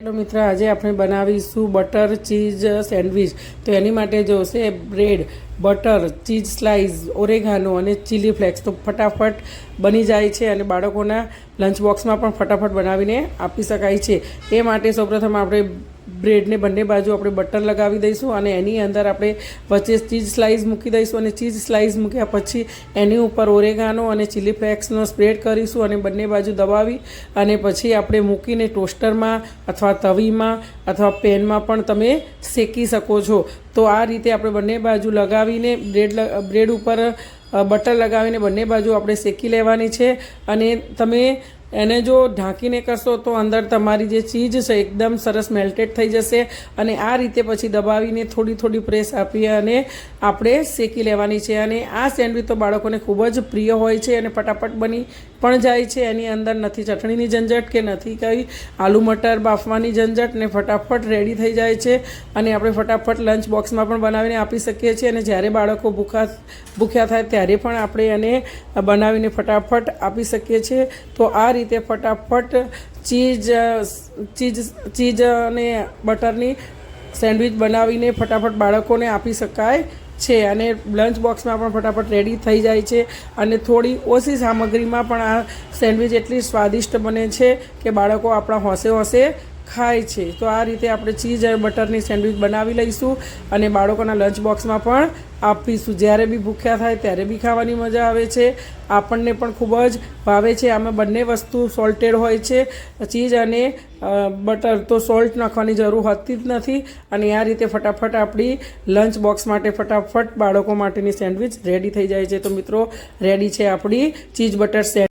Hello મિત્ર આજે આપણે બનાવીશું બટર ચીઝ સેન્ડવિચ. તો એની માટે જોશે bread. Butter, cheese slice, oregano અને ચીલી ફ્લેક્સ. તો ફટાફટ બની જાય છે અને બાળકોના લંચ બોક્સમાં પણ ફટાફટ બનાવીને આપી શકાય છે. એ માટે સૌપ્રથમ આપણે બ્રેડને બંને બાજુ આપણે બટર લગાવી દઈશું અને એની અંદર આપણે વચ્ચે ચીઝ સ્લાઇસ મૂકી દઈશું અને ચીઝ સ્લાઇસ મૂક્યા પછી એની ઉપર ઓરેગાનો અને ચીલી ફ્લેક્સનો સ્પ્રેડ કરીશું અને બંને બાજુ દબાવી અને પછી આપણે મૂકીને ટોસ્ટરમાં અથવા તવીમાં અથવા પેનમાં પણ તમે શેકી શકો છો. તો આ રીતે આપણે બંને બાજુ લગાવીને બ્રેડ બ્રેડ ઉપર બટર લગાવીને બંને બાજુ આપણે શેકી લેવાની છે. અને તમે એને જો ઢાંકીને કરશો તો અંદર તમારી જે ચીઝ છે એકદમ સરસ મેલ્ટેડ થઈ જશે. અને આ રીતે પછી દબાવીને થોડી થોડી પ્રેસ આપી અને આપણે શેકી લેવાની છે. અને આ સેન્ડવિચ તો બાળકોને ખૂબ જ પ્રિય હોય છે અને ફટાફટ બની પણ જાય છે, એની અંદર નથી ચટણીની ઝંઝટ કે નથી કંઈ. આલુ મટર બાફવાની ઝંઝટ ને ફટાફટ રેડી થઈ જાય છે અને આપણે ફટાફટ લંચ બોક્સમાં પણ બનાવીને આપી શકીએ છીએ અને જ્યારે બાળકો ભૂખા, ભૂખ્યા થાય ત્યારે પણ આપણે એને બનાવીને ફટાફટ આપી શકીએ છીએ. તો આ રીતે ફટાફટ ચીઝ ચીઝ ચીઝ અને બટરની સેન્ડવિચ બનાવીને ફટાફટ બાળકોને આપી શકાય. છે અને લંચ બોક્સમાં પણ ફટાફટ રેડી થઈ જાય છે અને થોડી ઓછી સામગ્રીમાં પણ આ સેન્ડવિચ એટલી સ્વાદિષ્ટ બને છે કે બાળકો આપણા હોંશે હોંશે ખાય છે. તો આ રીતે આપણે ચીઝ અને બટરની સેન્ડવિચ બનાવી લઈશું અને બાળકોના લંચ બોક્સમાં પણ આપીશું. જ્યારે બી ભૂખ્યા થાય ત્યારે બી ખાવાની મજા આવે છે. આપણને પણ ખૂબ જ ભાવે છે. આમાં બંને વસ્તુ સોલ્ટેડ હોય છે. ચીઝ અને બટર તો સોલ્ટ નાખવાની જરૂર હોતી જ નથી અને આ રીતે ફટાફટ આપણી લંચ બોક્સ માટે ફટાફટ બાળકો માટેની સેન્ડવિચ રેડી થઈ જાય છે. તો મિત્રો, રેડી છે આપણી ચીઝ બટર સેન્ડ